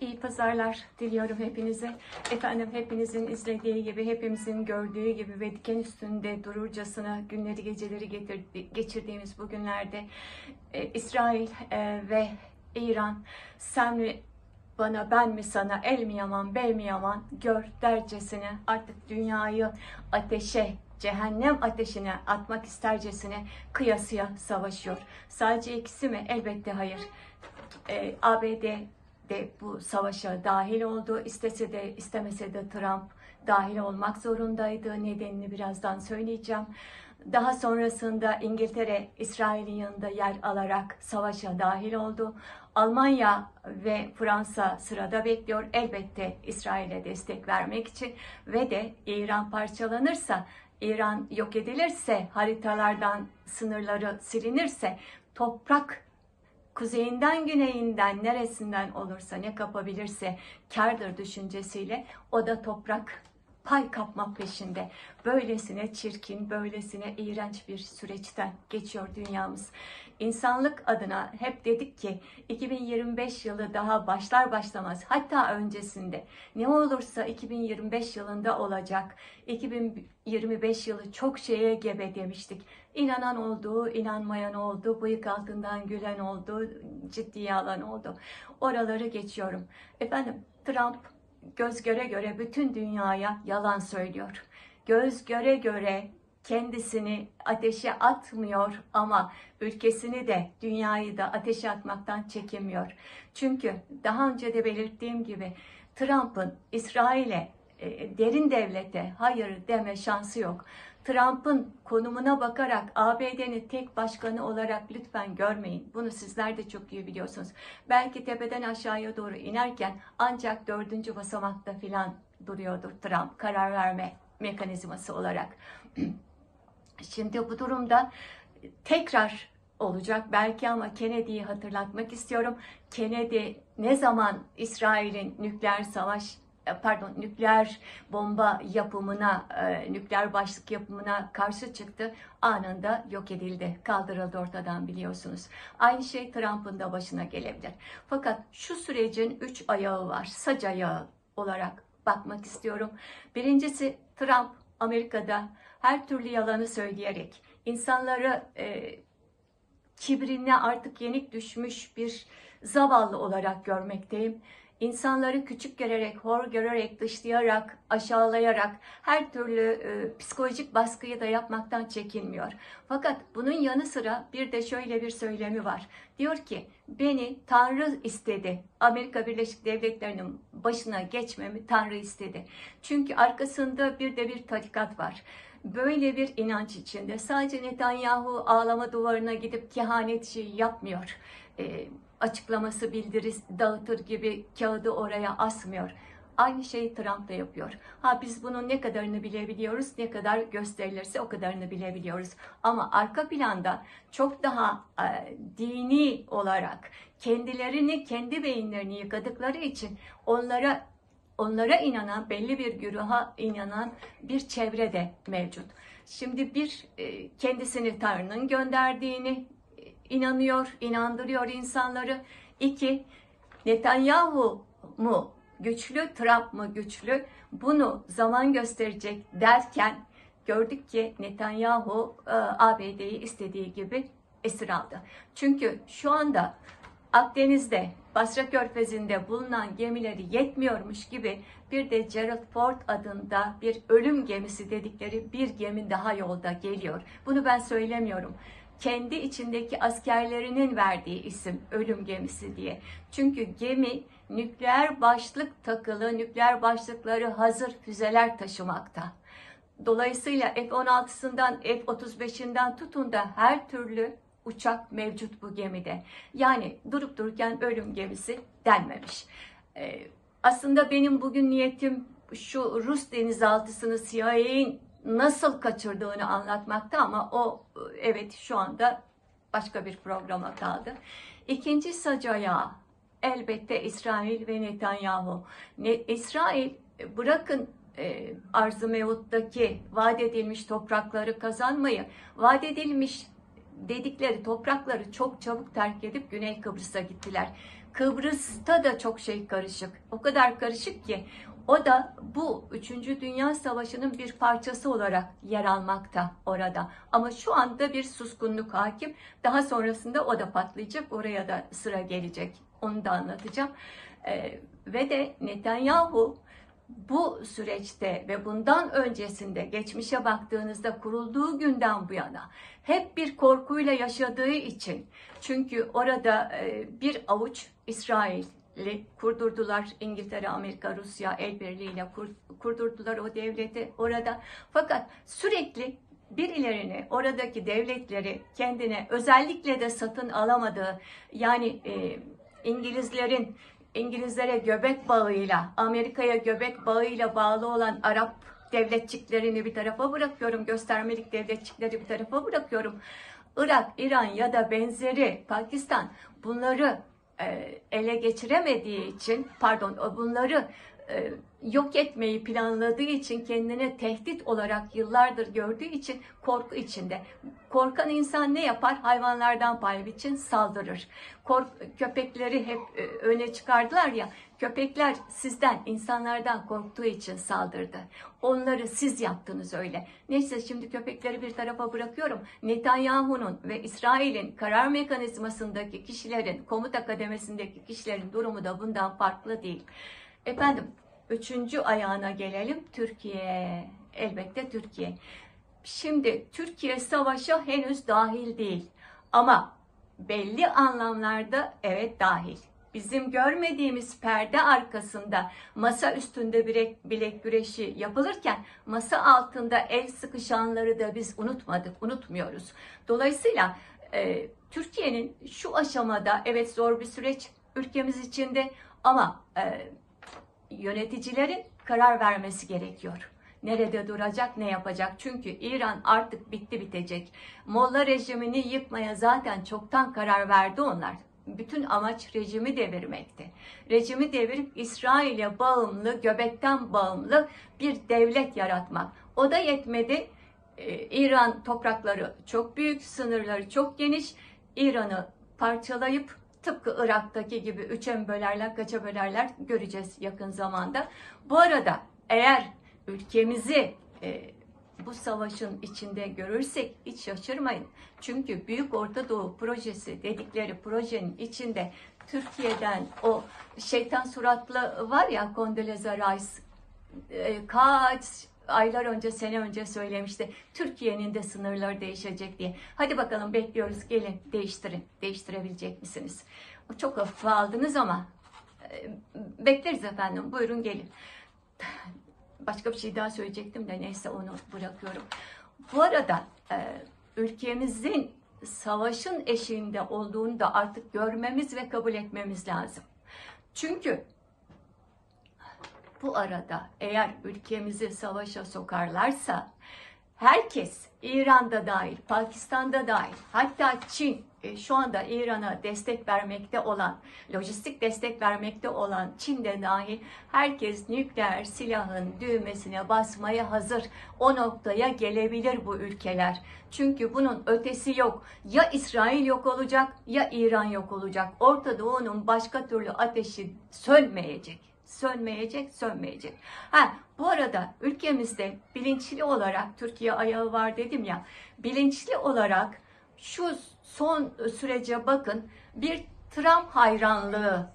İyi pazarlar diliyorum hepinize. Efendim hepinizin izlediği gibi, hepimizin gördüğü gibi ve diken üstünde dururcasına günleri geceleri getirdi, geçirdiğimiz bu günlerde e, İsrail e, ve İran sen mi bana ben mi sana el mi yaman bel mi yaman gör dercesine artık dünyayı ateşe cehennem ateşine atmak istercesine kıyasıya savaşıyor. Sadece ikisi mi? Elbette hayır. E, ABD de bu savaşa dahil oldu. İstese de istemese de Trump dahil olmak zorundaydı. Nedenini birazdan söyleyeceğim. Daha sonrasında İngiltere İsrail'in yanında yer alarak savaşa dahil oldu. Almanya ve Fransa sırada bekliyor elbette İsrail'e destek vermek için ve de İran parçalanırsa, İran yok edilirse, haritalardan sınırları silinirse toprak kuzeyinden güneyinden neresinden olursa ne kapabilirse kardır düşüncesiyle o da toprak pay kapmak peşinde. Böylesine çirkin, böylesine iğrenç bir süreçten geçiyor dünyamız. İnsanlık adına hep dedik ki 2025 yılı daha başlar başlamaz hatta öncesinde ne olursa 2025 yılında olacak. 2025 yılı çok şeye gebe demiştik. İnanan oldu, inanmayan oldu, bıyık altından gülen oldu, ciddiye alan oldu. Oraları geçiyorum. Efendim Trump göz göre göre bütün dünyaya yalan söylüyor. Göz göre göre kendisini ateşe atmıyor ama ülkesini de dünyayı da ateşe atmaktan çekinmiyor. Çünkü daha önce de belirttiğim gibi Trump'ın İsrail'e e, derin devlete hayır deme şansı yok. Trump'ın konumuna bakarak ABD'nin tek başkanı olarak lütfen görmeyin. Bunu sizler de çok iyi biliyorsunuz. Belki tepeden aşağıya doğru inerken ancak dördüncü basamakta filan duruyordur Trump karar verme mekanizması olarak. Şimdi bu durumda tekrar olacak belki ama Kennedy'yi hatırlatmak istiyorum. Kennedy ne zaman İsrail'in nükleer savaş e, pardon nükleer bomba yapımına, e, nükleer başlık yapımına karşı çıktı. Anında yok edildi, kaldırıldı ortadan biliyorsunuz. Aynı şey Trump'ın da başına gelebilir. Fakat şu sürecin üç ayağı var, sac ayağı olarak bakmak istiyorum. Birincisi Trump Amerika'da her türlü yalanı söyleyerek insanları e, kibrine artık yenik düşmüş bir zavallı olarak görmekteyim. İnsanları küçük görerek, hor görerek, dışlayarak, aşağılayarak her türlü e, psikolojik baskıyı da yapmaktan çekinmiyor. Fakat bunun yanı sıra bir de şöyle bir söylemi var. Diyor ki beni Tanrı istedi. Amerika Birleşik Devletleri'nin başına geçmemi Tanrı istedi. Çünkü arkasında bir de bir tarikat var böyle bir inanç içinde sadece Netanyahu ağlama duvarına gidip kehanetçi yapmıyor. E, açıklaması bildirisi dağıtır gibi kağıdı oraya asmıyor. Aynı şeyi Trump da yapıyor. Ha biz bunun ne kadarını bilebiliyoruz, ne kadar gösterilirse o kadarını bilebiliyoruz. Ama arka planda çok daha e, dini olarak kendilerini, kendi beyinlerini yıkadıkları için onlara onlara inanan, belli bir güruha inanan bir çevre de mevcut. Şimdi bir e, kendisini Tanrı'nın gönderdiğini inanıyor, inandırıyor insanları. İki, Netanyahu mu güçlü, Trump mı güçlü? Bunu zaman gösterecek derken gördük ki Netanyahu e, ABD'yi istediği gibi esir aldı. Çünkü şu anda Akdeniz'de, Basra Körfezi'nde bulunan gemileri yetmiyormuş gibi bir de Gerald Ford adında bir ölüm gemisi dedikleri bir gemi daha yolda geliyor. Bunu ben söylemiyorum kendi içindeki askerlerinin verdiği isim ölüm gemisi diye. Çünkü gemi nükleer başlık takılı, nükleer başlıkları hazır füzeler taşımakta. Dolayısıyla F-16'sından F-35'inden tutun da her türlü uçak mevcut bu gemide. Yani durup dururken ölüm gemisi denmemiş. Ee, aslında benim bugün niyetim şu Rus denizaltısını CIA'in nasıl kaçırdığını anlatmakta ama o evet şu anda başka bir programa kaldı. İkinci sac elbette İsrail ve Netanyahu. Ne, İsrail bırakın e, arz-ı mevcuttaki vaat edilmiş toprakları kazanmayı, vaat edilmiş dedikleri toprakları çok çabuk terk edip Güney Kıbrıs'a gittiler. Kıbrıs'ta da çok şey karışık. O kadar karışık ki o da bu 3. Dünya Savaşı'nın bir parçası olarak yer almakta orada. Ama şu anda bir suskunluk hakim. Daha sonrasında o da patlayacak. Oraya da sıra gelecek. Onu da anlatacağım. Ee, ve de Netanyahu bu süreçte ve bundan öncesinde geçmişe baktığınızda kurulduğu günden bu yana hep bir korkuyla yaşadığı için çünkü orada e, bir avuç İsrail'i kurdurdular İngiltere, Amerika, Rusya el birliğiyle kur- kurdurdular o devleti orada. Fakat sürekli birilerini oradaki devletleri kendine özellikle de satın alamadığı yani e, İngilizlerin İngilizlere göbek bağıyla, Amerika'ya göbek bağıyla bağlı olan Arap devletçiklerini bir tarafa bırakıyorum, göstermelik devletçikleri bir tarafa bırakıyorum. Irak, İran ya da benzeri Pakistan bunları e, ele geçiremediği için, pardon bunları yok etmeyi planladığı için kendine tehdit olarak yıllardır gördüğü için korku içinde. Korkan insan ne yapar? Hayvanlardan pay biçin saldırır. Kork, köpekleri hep e, öne çıkardılar ya. Köpekler sizden, insanlardan korktuğu için saldırdı. Onları siz yaptınız öyle. Neyse şimdi köpekleri bir tarafa bırakıyorum. Netanyahu'nun ve İsrail'in karar mekanizmasındaki kişilerin, komuta kademesindeki kişilerin durumu da bundan farklı değil. Efendim, üçüncü ayağına gelelim. Türkiye. Elbette Türkiye. Şimdi Türkiye savaşa henüz dahil değil. Ama belli anlamlarda evet dahil. Bizim görmediğimiz perde arkasında masa üstünde bilek, bilek güreşi yapılırken masa altında el sıkışanları da biz unutmadık, unutmuyoruz. Dolayısıyla e, Türkiye'nin şu aşamada evet zor bir süreç ülkemiz içinde ama e, yöneticilerin karar vermesi gerekiyor. Nerede duracak, ne yapacak? Çünkü İran artık bitti bitecek. Molla rejimini yıkmaya zaten çoktan karar verdi onlar. Bütün amaç rejimi devirmekti. Rejimi devirip İsrail'e bağımlı, göbekten bağımlı bir devlet yaratmak. O da yetmedi. Ee, İran toprakları çok büyük, sınırları çok geniş. İran'ı parçalayıp tıpkı Irak'taki gibi üçe bölerler, kaça bölerler göreceğiz yakın zamanda. Bu arada eğer ülkemizi e, bu savaşın içinde görürsek hiç şaşırmayın. Çünkü Büyük Orta Doğu Projesi dedikleri projenin içinde Türkiye'den o şeytan suratlı var ya Condoleezza Rice e, kaç aylar önce, sene önce söylemişti. Türkiye'nin de sınırları değişecek diye. Hadi bakalım bekliyoruz. Gelin değiştirin. Değiştirebilecek misiniz? Çok hafife aldınız ama e, bekleriz efendim. Buyurun gelin. Başka bir şey daha söyleyecektim de neyse onu bırakıyorum. Bu arada e, ülkemizin savaşın eşiğinde olduğunu da artık görmemiz ve kabul etmemiz lazım. Çünkü bu arada eğer ülkemizi savaşa sokarlarsa herkes İran'da dahil, Pakistan'da dahil, hatta Çin e, şu anda İran'a destek vermekte olan, lojistik destek vermekte olan Çin'de dahil herkes nükleer silahın düğmesine basmaya hazır. O noktaya gelebilir bu ülkeler. Çünkü bunun ötesi yok. Ya İsrail yok olacak ya İran yok olacak. Orta Doğu'nun başka türlü ateşi sönmeyecek sönmeyecek, sönmeyecek. Ha, bu arada ülkemizde bilinçli olarak Türkiye ayağı var dedim ya, bilinçli olarak şu son sürece bakın bir Trump hayranlığı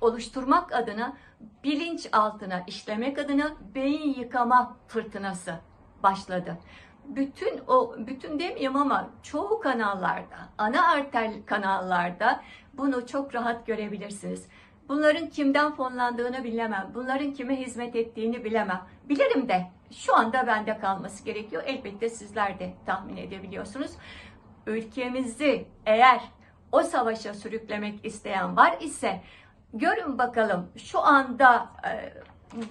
oluşturmak adına bilinç altına işlemek adına beyin yıkama fırtınası başladı. Bütün o bütün demeyeyim ama çoğu kanallarda, ana arter kanallarda bunu çok rahat görebilirsiniz. Bunların kimden fonlandığını bilemem. Bunların kime hizmet ettiğini bilemem. Bilirim de şu anda bende kalması gerekiyor. Elbette sizler de tahmin edebiliyorsunuz. Ülkemizi eğer o savaşa sürüklemek isteyen var ise görün bakalım şu anda e,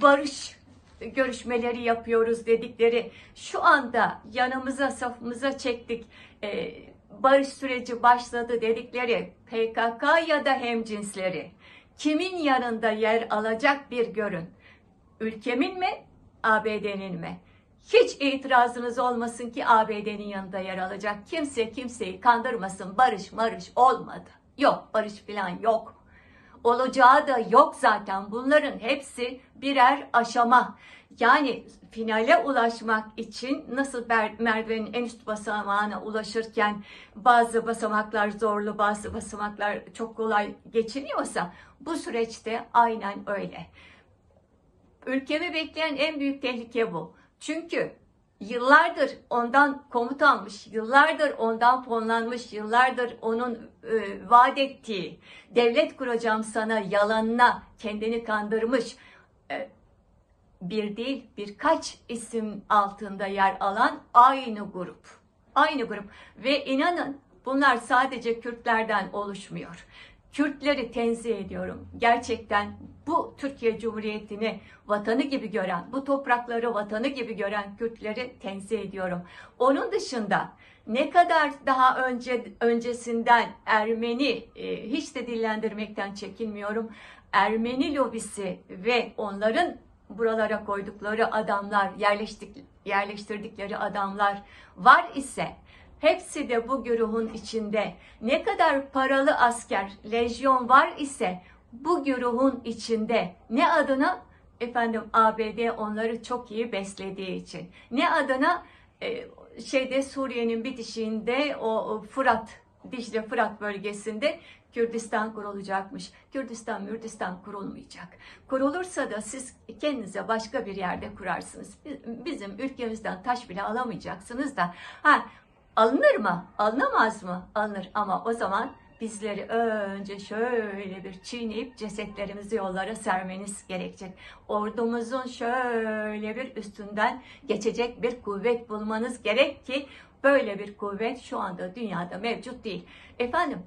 barış görüşmeleri yapıyoruz dedikleri şu anda yanımıza safımıza çektik e, barış süreci başladı dedikleri PKK ya da hemcinsleri kimin yanında yer alacak bir görün. Ülkemin mi, ABD'nin mi? Hiç itirazınız olmasın ki ABD'nin yanında yer alacak. Kimse kimseyi kandırmasın. Barış marış olmadı. Yok barış falan yok. Olacağı da yok zaten. Bunların hepsi birer aşama. Yani finale ulaşmak için nasıl merdivenin en üst basamağına ulaşırken bazı basamaklar zorlu, bazı basamaklar çok kolay geçiniyorsa bu süreçte aynen öyle. Ülkemi bekleyen en büyük tehlike bu. Çünkü yıllardır ondan komut almış, yıllardır ondan fonlanmış, yıllardır onun e, vaat ettiği devlet kuracağım sana yalanına kendini kandırmış e, bir değil birkaç isim altında yer alan aynı grup. Aynı grup ve inanın bunlar sadece Kürtlerden oluşmuyor. Kürtleri tenzih ediyorum. Gerçekten bu Türkiye Cumhuriyeti'ni vatanı gibi gören, bu toprakları vatanı gibi gören Kürtleri tenzih ediyorum. Onun dışında ne kadar daha önce öncesinden Ermeni e, hiç de dillendirmekten çekinmiyorum. Ermeni lobisi ve onların buralara koydukları adamlar, yerleştik, yerleştirdikleri adamlar var ise hepsi de bu güruhun içinde ne kadar paralı asker, lejyon var ise bu güruhun içinde ne adına efendim ABD onları çok iyi beslediği için ne adına e, şeyde Suriye'nin bitişiğinde o, o Fırat Dicle Fırat bölgesinde Kürdistan kurulacakmış. Kürdistan, Mürdistan kurulmayacak. Kurulursa da siz kendinize başka bir yerde kurarsınız. Bizim ülkemizden taş bile alamayacaksınız da. Ha, alınır mı? Alınamaz mı? Alınır ama o zaman bizleri önce şöyle bir çiğneyip cesetlerimizi yollara sermeniz gerekecek. Ordumuzun şöyle bir üstünden geçecek bir kuvvet bulmanız gerek ki böyle bir kuvvet şu anda dünyada mevcut değil. Efendim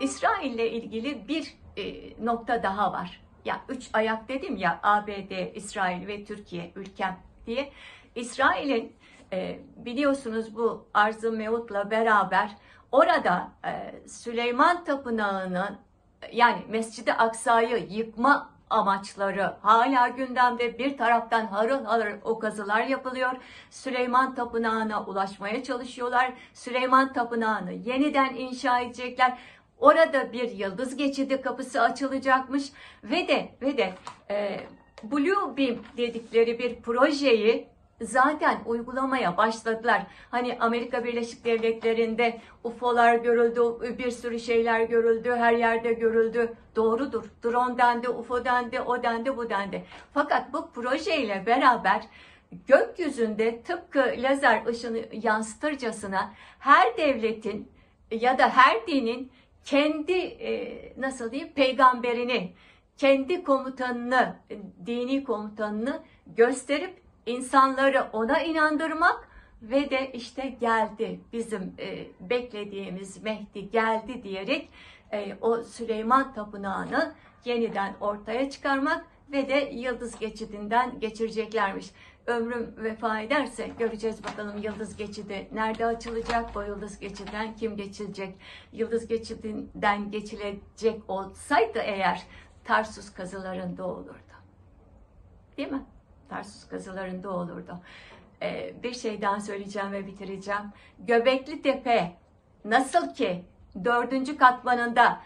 İsrail ile ilgili bir e, nokta daha var. Ya üç ayak dedim ya ABD, İsrail ve Türkiye ülkem diye. İsrail'in e, biliyorsunuz bu Arz-ı Mevut'la beraber orada e, Süleyman Tapınağı'nın yani Mescid-i Aksa'yı yıkma amaçları hala gündemde. Bir taraftan harıl harıl o kazılar yapılıyor. Süleyman Tapınağı'na ulaşmaya çalışıyorlar. Süleyman Tapınağı'nı yeniden inşa edecekler. Orada bir yıldız geçidi kapısı açılacakmış ve de ve de e, Blue Beam dedikleri bir projeyi zaten uygulamaya başladılar. Hani Amerika Birleşik Devletleri'nde UFO'lar görüldü, bir sürü şeyler görüldü, her yerde görüldü. Doğrudur. Drone dendi, UFO dendi, o dendi, bu dendi. Fakat bu projeyle beraber gökyüzünde tıpkı lazer ışını yansıtırcasına her devletin ya da her dinin kendi e, nasıl diyeyim peygamberini, kendi komutanını, dini komutanını gösterip insanları ona inandırmak ve de işte geldi bizim e, beklediğimiz Mehdi geldi diyerek e, o Süleyman Tapınağı'nı yeniden ortaya çıkarmak ve de Yıldız Geçidi'nden geçireceklermiş. Ömrüm vefa ederse göreceğiz bakalım Yıldız Geçidi nerede açılacak, o Yıldız Geçidi'nden kim geçilecek? Yıldız Geçidi'nden geçilecek olsaydı eğer Tarsus kazılarında olurdu. Değil mi? Tarsus kazılarında olurdu. Ee, bir şey daha söyleyeceğim ve bitireceğim. Göbekli Tepe nasıl ki dördüncü katmanında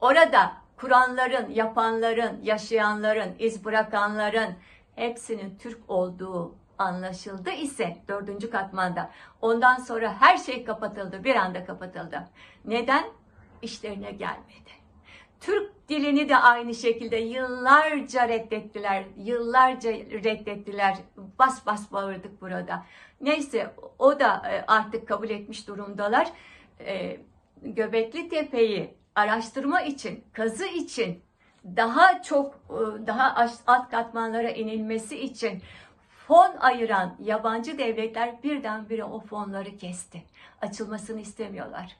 orada kuranların, yapanların, yaşayanların, iz bırakanların hepsinin Türk olduğu anlaşıldı ise dördüncü katmanda ondan sonra her şey kapatıldı bir anda kapatıldı. Neden? İşlerine gelmedi. Türk dilini de aynı şekilde yıllarca reddettiler. Yıllarca reddettiler. Bas bas bağırdık burada. Neyse o da e, artık kabul etmiş durumdalar. E, Göbekli Tepe'yi araştırma için, kazı için daha çok e, daha alt katmanlara inilmesi için fon ayıran yabancı devletler birdenbire o fonları kesti. Açılmasını istemiyorlar.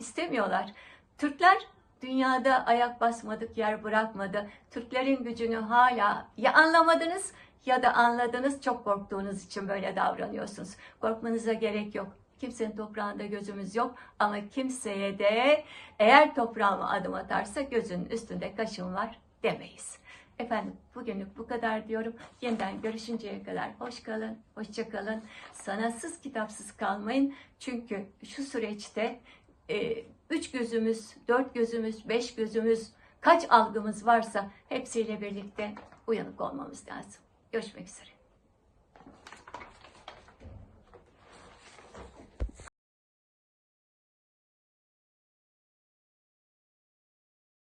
İstemiyorlar. Türkler dünyada ayak basmadık yer bırakmadı. Türklerin gücünü hala ya anlamadınız ya da anladınız çok korktuğunuz için böyle davranıyorsunuz. Korkmanıza gerek yok. Kimsenin toprağında gözümüz yok ama kimseye de eğer toprağıma adım atarsa gözünün üstünde kaşım var demeyiz. Efendim bugünlük bu kadar diyorum. Yeniden görüşünceye kadar hoş kalın, hoşça kalın. Sanatsız kitapsız kalmayın. Çünkü şu süreçte e, üç gözümüz, dört gözümüz, beş gözümüz, kaç algımız varsa hepsiyle birlikte uyanık olmamız lazım. Görüşmek üzere.